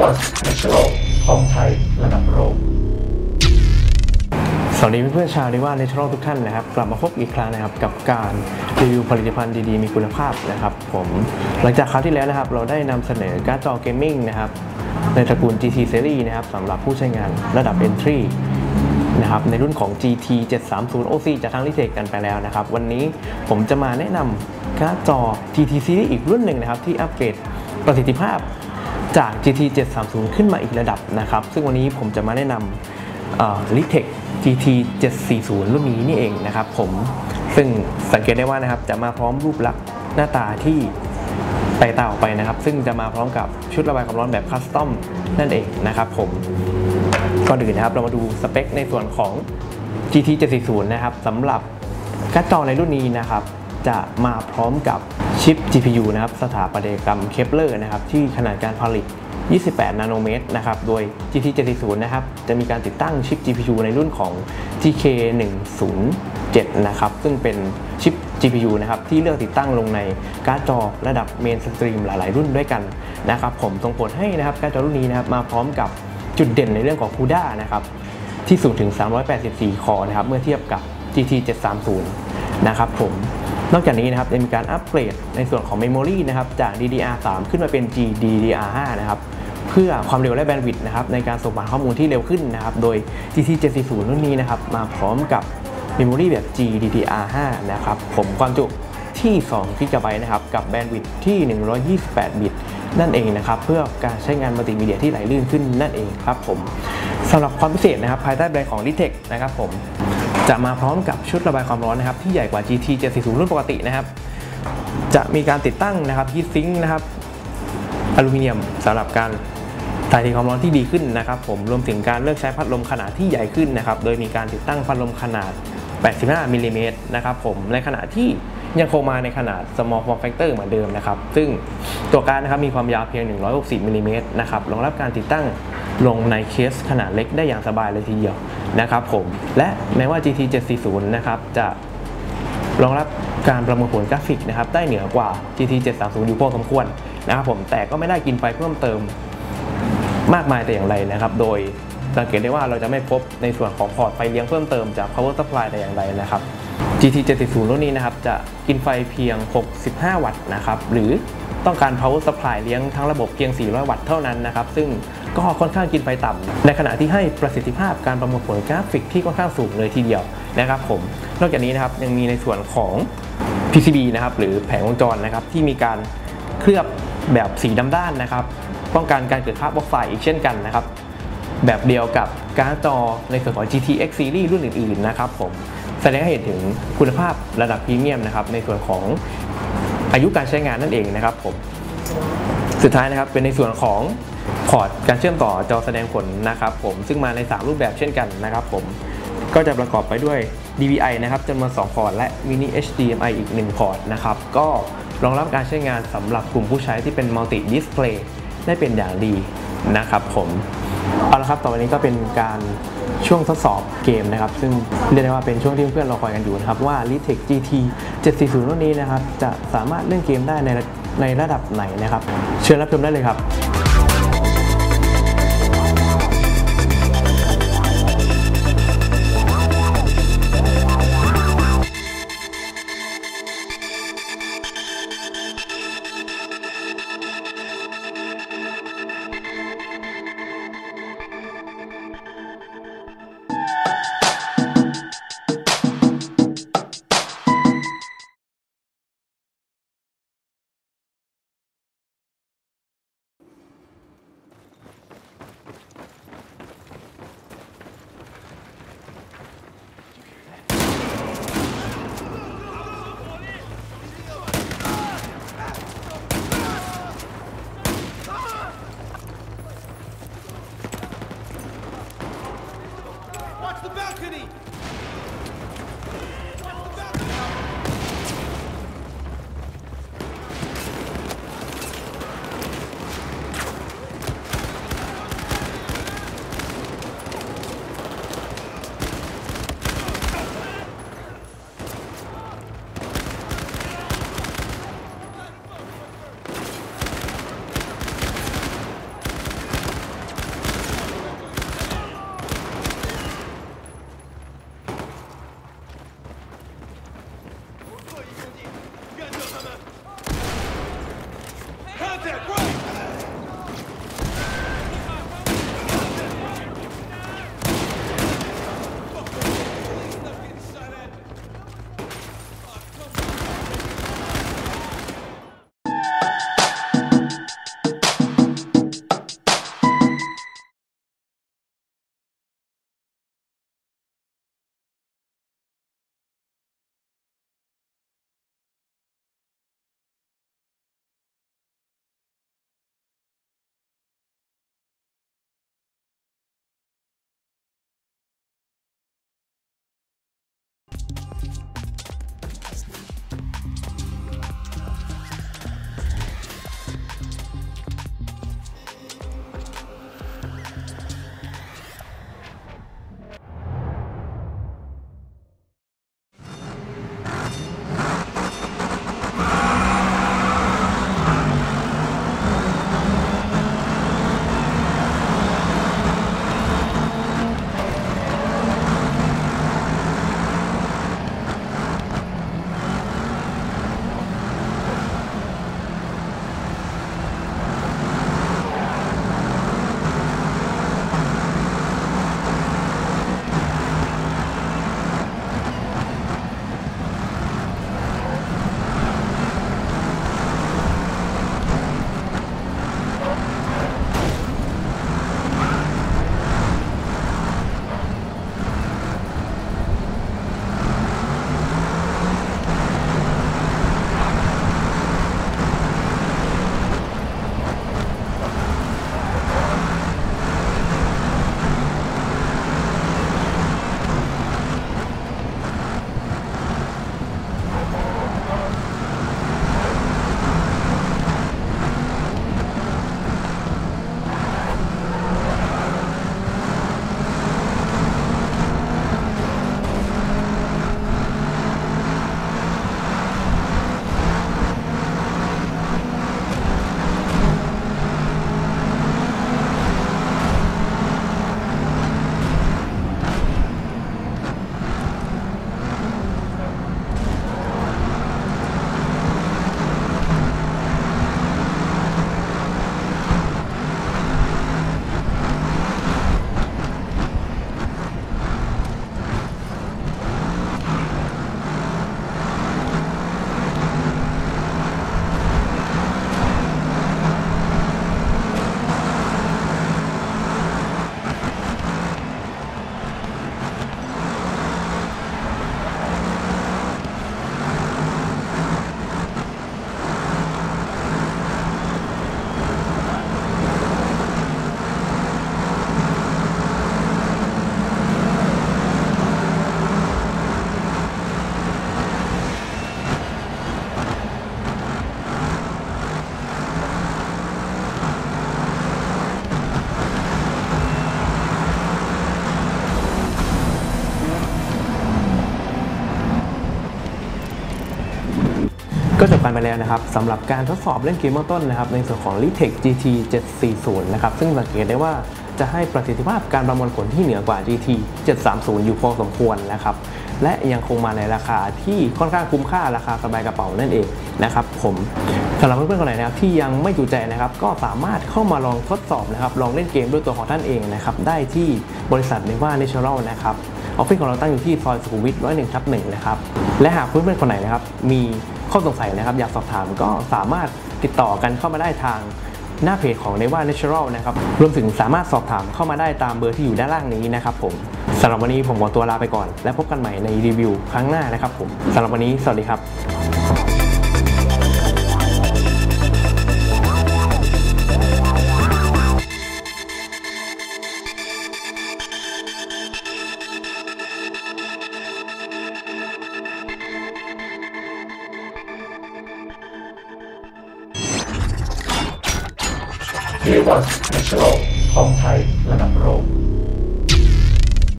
วัสนัชโลของไทยระดับโลกสวัสดีเพื่อนๆชาวนิว่าในช่องทุกท่านนะครับ กลับมาพบอีกครั้งนะครับกับการรีวิวผลิตภัณฑ์ดีๆ มีคุณภาพนะครับผมหลังจากคราวที่แล้วนะครับ เราได้นำเสนอการ์ดจอเกมมิ่งนะครับในตระกูล GT Series นะครับสำหรับผู้ใช้งานระดับ Entry นะครับในรุ่นของ GT 730 OC จากทางลิเทคกันไปแล้วนะครับ วันนี้ผมจะมาแนะนำการ์ดจอ GT Series อีกรุ่นหนึ่งนะครับ ที่อัปเกรดประสิทธิภาพ จาก GT 730 ขึ้นมาอีกระดับนะครับ ซึ่งวันนี้ผมจะมาแนะนำลิเทค GT 740 รุ่นนี้นี่เองนะครับผมซึ่งสังเกตได้ว่านะครับจะมาพร้อมรูปลักษณ์หน้าตาที่แตกต่างออกไปนะครับ ซึ่งจะมาพร้อมกับชุดระบายความร้อนแบบคัสตอมนั่นเองนะครับผมก่อนอื่นนะครับเรามาดูสเปคในส่วนของ GT 740 นะครับสำหรับการ์ดจอในรุ่นนี้นะครับ จะมาพร้อมกับชิป GPU นะครับสถาปัตยกรรมเคปเลอร์นะครับที่ขนาดการผลิต 28 นาโนเมตรนะครับโดย GT 740นะครับจะมีการติดตั้งชิป GPU ในรุ่นของ TK 107นะครับซึ่งเป็นชิป GPU นะครับที่เลือกติดตั้งลงในการ์ดจอระดับเมนสตรีมหลาย ๆ รุ่นด้วยกันนะครับผมส่งผลให้นะครับการ์ดจอรุ่นนี้นะครับมาพร้อมกับจุดเด่นในเรื่องของ CUDA นะครับที่สูงถึง 384 คอนะครับเมื่อเทียบกับ GT 730นะครับผม นอกจากนี้นะครับยังมีการอัปเกรดในส่วนของ Memory นะครับจาก DDR3 ขึ้นมาเป็น GDDR5 นะครับเพื่อความเร็วและแบนด์วิดต์นะครับในการส่งผ่านข้อมูลที่เร็วขึ้นนะครับโดย GT 740รุ่นนี้นะครับมาพร้อมกับ Memory แบบ GDDR5 นะครับผมความจุที่2 g b นะครับกับแบนด์วิดต์ที่ 128 บิต นั่นเองนะครับเพื่อการใช้งานมัลติมีเดียที่ไหลลื่นขึ้นนั่นเองครับผมสำหรับความพิเศษนะครับภายใต้แบรนด์ของ l i t e c นะครับผม จะมาพร้อมกับชุดระบายความร้อนนะครับที่ใหญ่กว่า GT 740 รุ่นปกตินะครับ จะมีการติดตั้งนะครับฮีทซิงค์นะครับอลูมิเนียมสำหรับการถ่ายเทความร้อนที่ดีขึ้นนะครับ ผมรวมถึงการเลือกใช้พัดลมขนาดที่ใหญ่ขึ้นนะครับ โดยมีการติดตั้งพัดลมขนาด 85มิลลิเมตรนะครับผมในขณะที่ยังคงมาในขนาด small form factor เหมือนเดิมนะครับ ซึ่งตัวการนะครับมีความยาวเพียง 160มิลลิเมตรนะครับรองรับการติดตั้ง ลงในเคสขนาดเล็กได้อย่างสบายเลยทีเดียวนะครับผมและแม้ว่า GT 740นะครับจะรองรับการประมวลผลกราฟิกนะครับได้เหนือกว่า GT 730อยู่พอสมควรนะครับผมแต่ก็ไม่ได้กินไฟเพิ่มเติมมากมายแต่อย่างไรนะครับ โดยสังเกตได้ว่าเราจะไม่พบในส่วนของพอร์ตไฟเลี้ยงเพิ่มเติมจาก power supply แต่อย่างไรนะครับ GT 740รุ่นนี้นะครับจะกินไฟเพียง 65 วัตต์นะครับหรือ ต้องการ power supply เลี้ยงทั้งระบบเพียง 400 วัตต์เท่านั้นนะครับ ซึ่งก็ค่อนข้างกินไฟต่ำ ในขณะที่ให้ประสิทธิภาพการประมวลผลกราฟิกที่ค่อนข้างสูงเลยทีเดียวนะครับผม นอกจากนี้นะครับยังมีในส่วนของ PCB นะครับหรือแผงวงจรนะครับที่มีการเคลือบแบบสีดำด้านนะครับ ป้องกันการเกิดคราบออกไซด์อีกเช่นกันนะครับแบบเดียวกับการ์ดจอในส่วนของ GTX Series รุ่นอื่นๆนะครับผมแสดงให้เห็นถึงคุณภาพระดับพรีเมียมนะครับในส่วนของ อายุการใช้งานนั่นเองนะครับผมสุดท้ายนะครับเป็นในส่วนของพอร์ตการเชื่อมต่อจอแสดงผลนะครับผมซึ่งมาใน 3 รูปแบบเช่นกันนะครับผมก็จะประกอบไปด้วย DVI นะครับจำนวน 2 พอร์ตและ Mini HDMI อีก 1 พอร์ตนะครับก็รองรับการใช้งานสำหรับกลุ่มผู้ใช้ที่เป็น Multi Display ได้เป็นอย่างดีนะครับผม เอาละครับ ต่อไปนี้ก็เป็นการช่วงทดสอบเกมนะครับ ซึ่งเรียกได้ว่าเป็นช่วงที่เพื่อนๆเราคอยกันอยู่นะครับ ว่า l i t e c GT 740 รุ่นนี้นะครับ จะสามารถเล่นเกมได้ในในระดับไหนนะครับ เชิญรับชมได้เลยครับ よし! that. right. ก็จบกันไปแล้วนะครับสำหรับการทดสอบเล่นเกมเบื้องต้นนะครับในส่วนของ l i t e c GT 740 นะครับซึ่งสังเกตได้ว่าจะให้ประสิทธิภาพการประมวลผลที่เหนือกว่า GT 730 อยู่พอสมควรนะครับและยังคงมาในราคาที่ค่อนข้างคุ้มค่าราคาสบายกระเป๋านั่นเองนะครับผมสำหรับเพื่อนๆคนไหนนะครับที่ยังไม่จูใจนะครับก็สามารถเข้ามาลองทดสอบนะครับลองเล่นเกมด้วยตัวของท่านเองนะครับได้ที่บริษัทเนว่าเนเชอรัลนะครับออฟฟิศของเราตั้งอยู่ที่ซอยสุขุมวิท101ทับ1นะครับและหากเพื่อนๆคนไหนนะครับมี ข้อสงสัยนะครับ อยากสอบถามก็สามารถติดต่อกันเข้ามาได้ทางหน้าเพจของ n e v a Natural นะครับ รวมถึงสามารถสอบถามเข้ามาได้ตามเบอร์ที่อยู่ด้านล่างนี้นะครับผมสำหรับวันนี้ผมขอตัวลาไปก่อน และพบกันใหม่ในรีวิวครั้งหน้านะครับผมสำหรับวันนี้สวัสดีครับ เรียกว่า Natural ของไทยระดับโลก